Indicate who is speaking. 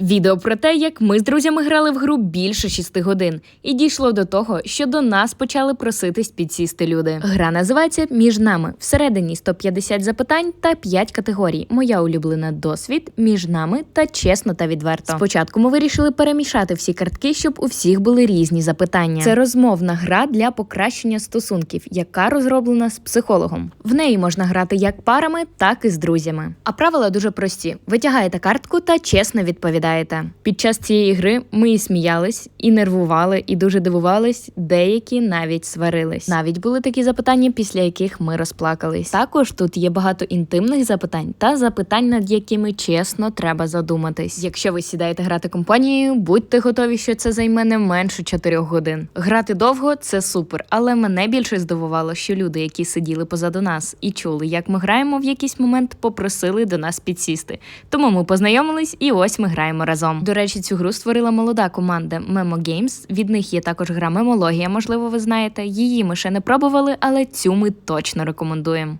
Speaker 1: Відео про те, як ми з друзями грали в гру більше 6 годин, і дійшло до того, що до нас почали проситись підсісти люди. Гра називається Між нами. Всередині 150 запитань та 5 категорій. Моя улюблена досвід, між нами та чесно та відверто. Спочатку ми вирішили перемішати всі картки, щоб у всіх були різні запитання. Це розмовна гра для покращення стосунків, яка розроблена з психологом. В неї можна грати як парами, так і з друзями. А правила дуже прості: витягаєте картку та чесно відповідаєте. Під час цієї гри ми і сміялись, і нервували, і дуже дивувались. Деякі навіть сварились. Навіть були такі запитання, після яких ми розплакались. Також тут є багато інтимних запитань та запитань, над якими чесно треба задуматись. Якщо ви сідаєте грати компанією, будьте готові, що це займе не менше 4 годин. Грати довго це супер, але мене більше здивувало, що люди, які сиділи позаду нас і чули, як ми граємо, в якийсь момент попросили до нас підсісти. Тому ми познайомились, і ось ми граємо разом. До речі, цю гру створила молода команда Memo Games. Від них є також гра Мемологія, можливо, ви знаєте. Її ми ще не пробували, але цю ми точно рекомендуємо.